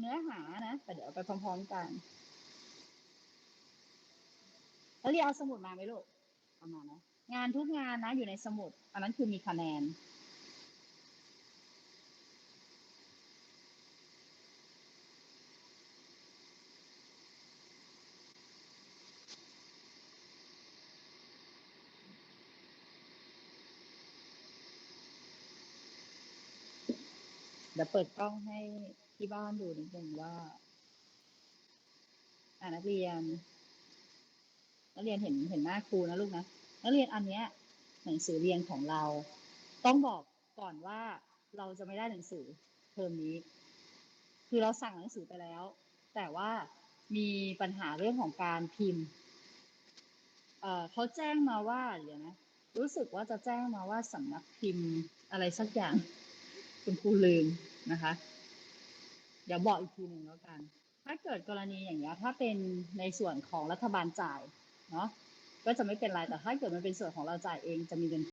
เนื้อหานะ แต่เดี๋ยวไปพร้อมๆกันแล้วเรียเอาสมุดมาไหมลูกเอามานะงานทุกงานนะอยู่ในสมุด อันนั้นคือมีคะแนน เดี๋ยวเปิดกล้องให้ ที่บ้านดูนิดนึงว่าอ่านักเรียน นักเรียนเห็นเห็นหน้าครูนะลูกนะนักเรียนอันเนี้ย หนังสือเรียนของเรา ต้องบอกก่อนว่าเราจะไม่ได้หนังสือเทอมนี้ คือเราสั่งหนังสือไปแล้ว แต่ว่ามีปัญหาเรื่องของการพิมพ์เอ่อเขาแจ้งมาว่าเดี๋ยวนะรู้สึกว่าจะแจ้งมาว่าสำนักพิมพ์อะไรสักอย่าง คุณครูลืมนะคะ เดี๋ยวบอกอีกทีหนึ่งแล้วกัน ถ้าเกิดกรณีอย่างเงี้ยถ้าเป็นในส่วนของรัฐบาลจ่ายเนาะก็จะไม่เป็นไรแต่ถ้าเกิดมันเป็นส่วนของเราจ่ายเองจะมีเงิน